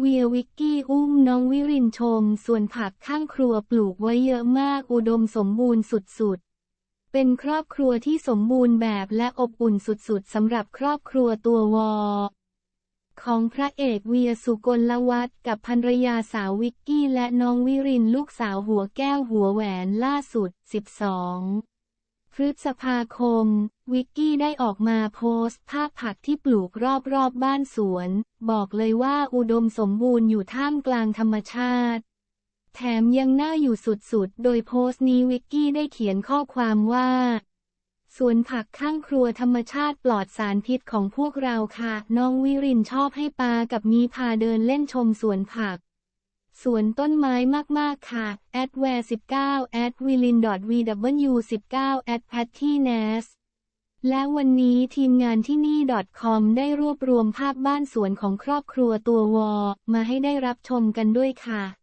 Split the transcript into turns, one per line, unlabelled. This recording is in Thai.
เวียวิกกี้อุ้มน้องวิรินชม ส่วนผักข้างครัวปลูกไว้เยอะมากอุดมสมบูรณ์สุดๆ เป็นครอบครัวที่สมบูรณ์แบบและอบอุ่นสุดๆสำหรับครอบครัวตัววอ ของพระเอกเวียสุกลวัฒกับภรรยาสาววิกกี้และน้องวิรินลูกสาวหัวแก้วหัวแหวนล่าสุด 12 พฤษภาคม วิกกี้ได้ออกมาโพสต์ภาพผักที่ปลูกรอบๆบบ้านสวน บอกเลยว่าอุดมสมบูรณ์อยู่ท่ามกลางธรรมชาติ แถมยังน่าอยู่สุดๆ โดยโพสต์นี้วิกกี้ได้เขียนข้อความว่าสวนผักข้างครัวธรรมชาติปลอดสารพิษของพวกเราค่ะ น้องวิรินชอบให้ปากับมีพาเดินเล่นชมสวนผัก สวนต้นไม้มาก ๆ ค่ะ a d w a r e 19 a d w i l i n v w 19 a d p a t t y n a s และวันนี้ทีมงานที่นี่ .com ได้รวบรวมภาพบ้านสวนของครอบครัวตัววอ มาให้ได้รับชมกันด้วยค่ะ